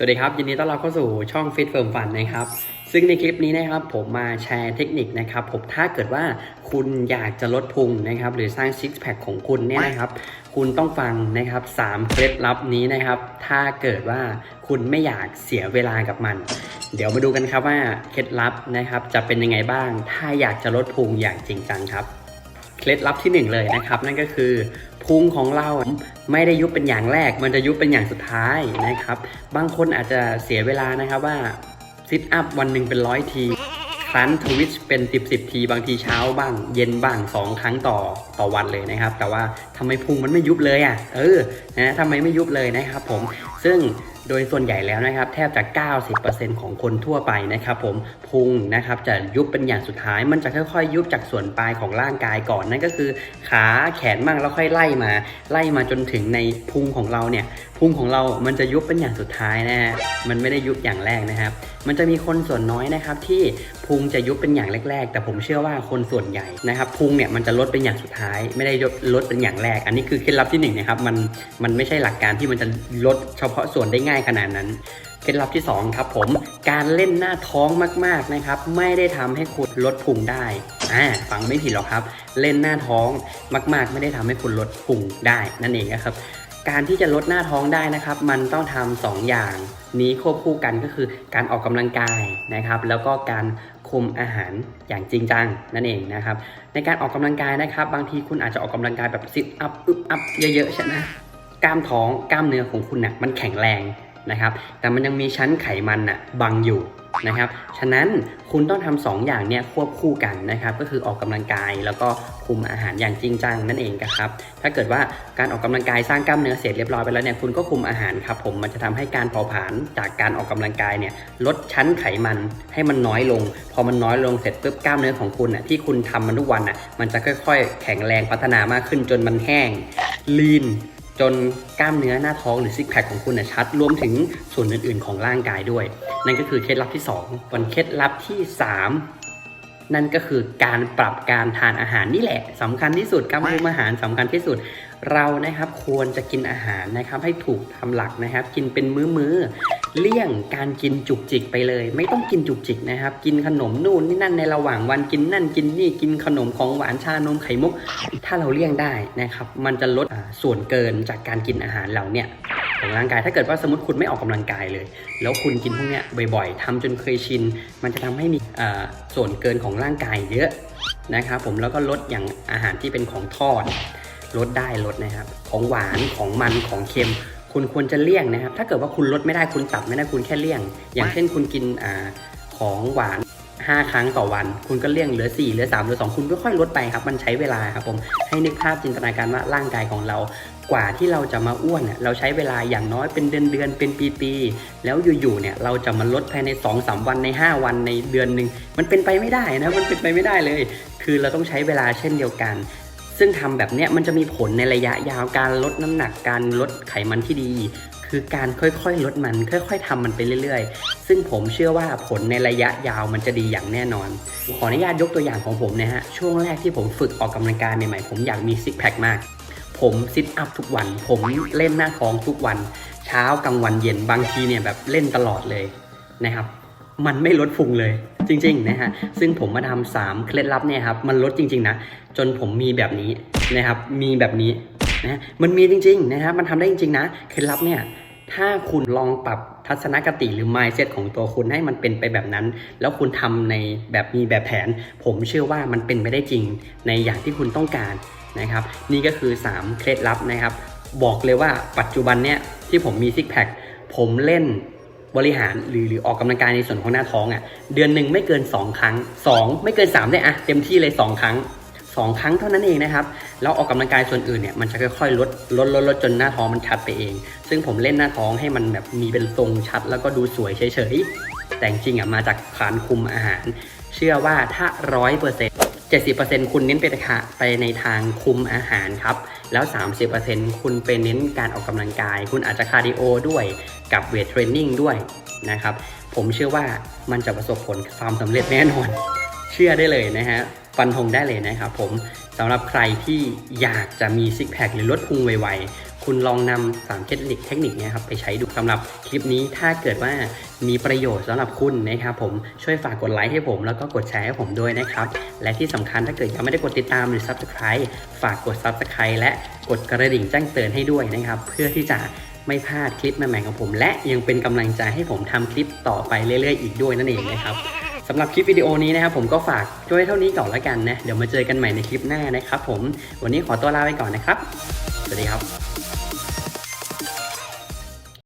สวัสดีครับ ยินดีต้อนรับเข้าสู่ช่อง Fit Firm Fun นะครับ ซึ่งในคลิปนี้นะครับผมมาแชร์เทคนิคนะครับผมถ้าเกิดว่าคุณอยากจะลดพุงนะครับ หรือสร้างซิกแพคของคุณเนี่ยนะครับ คุณต้องฟังนะครับ3เคล็ดลับนี้นะครับ ถ้าเกิดว่าคุณไม่อยากเสียเวลากับมัน เดี๋ยวมาดูกันครับว่าเคล็ดลับนะครับ จะเป็นยังไงบ้าง ถ้าอยากจะลดพุงอย่างจริงจังครับ เคล็ดลับที่หนึ่งเลยนะครับ นั่นก็คือพุงของเราไม่ได้ยุบเป็นอย่างแรก มันจะยุบเป็นอย่างสุดท้ายนะครับ บางคนอาจจะเสียเวลานะครับว่าซิทอัพวันหนึ่งเป็นร้อยทีครั้นทวิชเป็นสิบสิบที บางทีเช้าบ้าง เย็นบ้างสองครั้งต่อต่อวันเลยนะครับ แต่ว่าทำไมพุงมันไม่ยุบเลยอะ เออนะทำไมไม่ยุบเลยนะครับผมซึ่ง โดยส่วนใหญ่แล้วนะครับแทบจะ 90%ของคนทั่วไปนะครับผมพุงนะครับจะยุบเป็นอย่างสุดท้าย มันจะค่อยๆ ยุบจากส่วนปลายของร่างกายก่อนนั่นก็คือขาแขนบ้างแล้วค่อยไล่มา ไล่มาจนถึงในพุงของเราเนี่ยพุงของเรามันจะยุบเป็นอย่างสุดท้ายนะฮะมันไม่ได้ยุบอย่างแรกนะครับ มันจะมีคนส่วนน้อยนะครับที่ พุงจะยุบเป็นอย่างแรก ๆ แต่ผมเชื่อว่าคนส่วนใหญ่นะครับพุงเนี่ยมันจะลดเป็นอย่างสุดท้าย ไม่ได้ยลดเป็นอย่างแรก อันนี้คือเคล็ดลับที่หนึ่งนะครับมันมันไม่ใช่หลักการที่มันจะลดเฉพาะส่วนได้ง่ายขนาดนั้นเคล็ดลับที่สองครับผมการเล่นหน้าท้องมากๆนะครับ ไม่ได้ทำให้คุณลดพุงได้อ่าฟังไม่ผิดหรอกครับ เล่นหน้าท้องมาก ๆ ไม่ได้ทำให้คุณลดพุงได้นั่นเองนะครับ การที่จะลดหน้าท้องได้นะครับ มันต้องทำสองอย่าง นี้ควบคู่กันก็คือการออกกำลังกายนะครับ แล้วก็การคุมอาหารอย่างจริงจังนั่นเองนะครับ ในการออกกำลังกายนะครับ บางทีคุณอาจจะออกกำลังกายแบบซิทอัพอึบอัพเยอะๆใช่ไหมกล้ามท้องกล้ามเนื้อของคุณน่ะมันแข็งแรงนะครับ แต่มันยังมีชั้นไขมันน่ะบังอยู่ นะครับ ฉะนั้นคุณต้องทำสองอย่างเนี่ยควบคู่กันนะครับ ก็คือออกกำลังกายแล้วก็คุมอาหารอย่างจริงจังนั่นเองครับ ถ้าเกิดว่าการออกกำลังกายสร้างกล้ามเนื้อเสร็จเรียบร้อยไปแล้วเนี่ยคุณก็คุมอาหารครับผมมันจะทำให้การเผาผลาญจากการออกกำลังกายเนี่ยลดชั้นไขมันให้มันน้อยลง พอมันน้อยลงเสร็จปุ๊บกล้ามเนื้อของคุณอะที่คุณทำมันทุกวันอะมันจะค่อย ๆ แข็งแรงพัฒนามากขึ้นจนมันแห้งลีน จนกล้ามเนื้อหน้าท้องหรือซิกแพคของคุณนะชัด รวมถึงส่วนอื่น ๆ ของร่างกายด้วย นั่นก็คือเคล็ดลับที่2ส่วนเคล็ดลับที่ 3 นั่นก็คือการปรับการทานอาหารนี่แหละสำคัญที่สุดการรู้อาหารสำคัญที่สุด เรานะครับควรจะกินอาหารนะครับให้ถูกทำหลักนะครับ กินเป็นมื้อๆ เลี่ยงการกินจุกจิกไปเลย ไม่ต้องกินจุกจิกนะครับ กินขนมนู่นนี่นั่นในระหว่างวันกินนั่นกินนี่กินขนมของหวานชานมไข่มุก ถ้าเราเลี่ยงได้นะครับ มันจะลดส่วนเกินจากการกินอาหารเหล่านี้ของร่างกายถ้าเกิดว่าสมมติคุณไม่ออกกำลังกายเลย แล้วคุณกินพวกเนี้ยบ่อยๆทำจนเคยชิน มันจะทำให้มีส่วนเกินของร่างกายเยอะนะครับผมแล้วก็ลดอย่างอาหารที่เป็นของทอดลดได้ลดนะครับ ของหวานของมันของเค็ม คุณควรจะเลี่ยงนะครับ ถ้าเกิดว่าคุณลดไม่ได้คุณตัดไม่ได้คุณแค่เลี่ยง อย่างเช่นคุณกินอของหวาน 5 ครั้งต่อวัน คุณก็เลี่ยงเหลือ 4 เหลือ 3 เหลือ 2 คุณค่อยๆลดไปครับ มันใช้เวลาครับผม ให้นึกภาพจินตนาการว่าร่างกายของเรา กว่าที่เราจะมาอ้วนน่ะเราใช้เวลาอย่างน้อยเป็นเดือนเดือนๆเป็นปีๆแล้วอยู่ๆเนี่ยเราจะมาลดภายใน 2-3 วันใน 5 วันในเดือนหนึ่งมันเป็นไปไม่ได้นะ มันเป็นไปไม่ได้เลย คือเราต้องใช้เวลาเช่นเดียวกัน ซึ่งทำแบบเนี้ยมันจะมีผลในระยะยาวการลดน้ำหนักการลดไขมันที่ดี คือการค่อยๆลดมัน ค่อยๆทำมันไปเรื่อย ๆ ซึ่งผมเชื่อว่าผลในระยะยาวมันจะดีอย่างแน่นอน ขออนุญาตยกตัวอย่างของผมนะฮะช่วงแรกที่ผมฝึกออกกำลังกายใหม่ๆผมอยากมีซิกแพคมาก ผมซิทอัพทุกวัน ผมเล่นหน้าท้องทุกวัน เช้ากลางวันเย็นบางทีเนี่ยแบบเล่นตลอดเลยนะครับ มันไม่ลดพุงเลย จริงๆนะฮะซึ่งผมมาทำสามเคล็ดลับเนี่ยครับมันลดจริง ๆ นะ จนผมมีแบบนี้นะครับ มีแบบนี้นะมันมีจริง ๆ นะครับ มันทำได้จริง ๆ นะ เคล็ดลับเนี่ยถ้าคุณลองปรับทัศนคติหรือ mindset ของตัวคุณให้มันเป็นไปแบบนั้น แล้วคุณทำในแบบมีแบบแผน ผมเชื่อว่ามันเป็นไปได้จริงในอย่างที่คุณต้องการนะครับ นี่ก็คือ 3 เคล็ดลับนะครับ บอกเลยว่าปัจจุบันเนี่ยที่ผมมีซิกแพคผมเล่น บริหารหรือหรือออกกำลังกายในส่วนของหน้าท้องอะ่ะเดือนหนึ่งไม่เกิน 2 ครั้ง 2 ไม่เกิน 3 ได้อะเต็มที่เลย 2 ครั้ง 2 ครั้งเท่านั้นเองนะครับแล้วออกกำลังกายส่วนอื่นเนี่ยมันจะค่อยๆลดลดลดลดจนหน้าท้องมันชัดไปเอง ซึ่งผมเล่นหน้าท้องให้มันแบบมีเป็นทรงชัด แล้วก็ดูสวยเฉยๆแต่จริงอะมาจากการคุมอาหาร เชื่อว่าถ้าร้อยเปอร์เซ็นต์ เจ็ดสิบเปอร์เซ็นต์คุณเน้นไปไปในทางคุมอาหารครับ แล้ว 30%คุณไปเน้นการออกกำลังกาย คุณอาจจะคาร์ดิโอด้วยกับเวทเทรนนิ่งด้วยนะครับ ผมเชื่อว่ามันจะประสบผลความสำเร็จแน่นอน เชื่อได้เลยนะฮะฟันธงได้เลยนะครับผมสำหรับใครที่อยากจะมีซิกแพคหรือลดพุงไวๆ คุณลองนำสามเทคนิคเทคนิคนี้ครับไปใช้ดูสำหรับคลิปนี้ถ้าเกิดว่ามีประโยชน์สำหรับคุณนะครับผมช่วยฝากกดไลค์ให้ผมแล้วก็กดแชร์ให้ผมด้วยนะครับ และที่สำคัญถ้าเกิดยังไม่ได้กดติดตามหรือ Subscribe ฝากกด Subscribe และกดกระดิ่งแจ้งเตือนให้ด้วยนะครับ เพื่อที่จะไม่พลาดคลิปใหม่ๆของผม และยังเป็นกำลังใจให้ผมทำคลิปต่อไปเรื่อยๆ อีกด้วยนั่นเองนะครับสำหรับคลิปวิดีโอนี้นะครับผมก็ฝากด้วยเท่านี้ก่อนและกันนะ เดี๋ยวมาเจอกันใหม่ในคลิปหน้านะครับผม วันนี้ขอตัวลาไปก่อนนะครับ สวัสดีครับ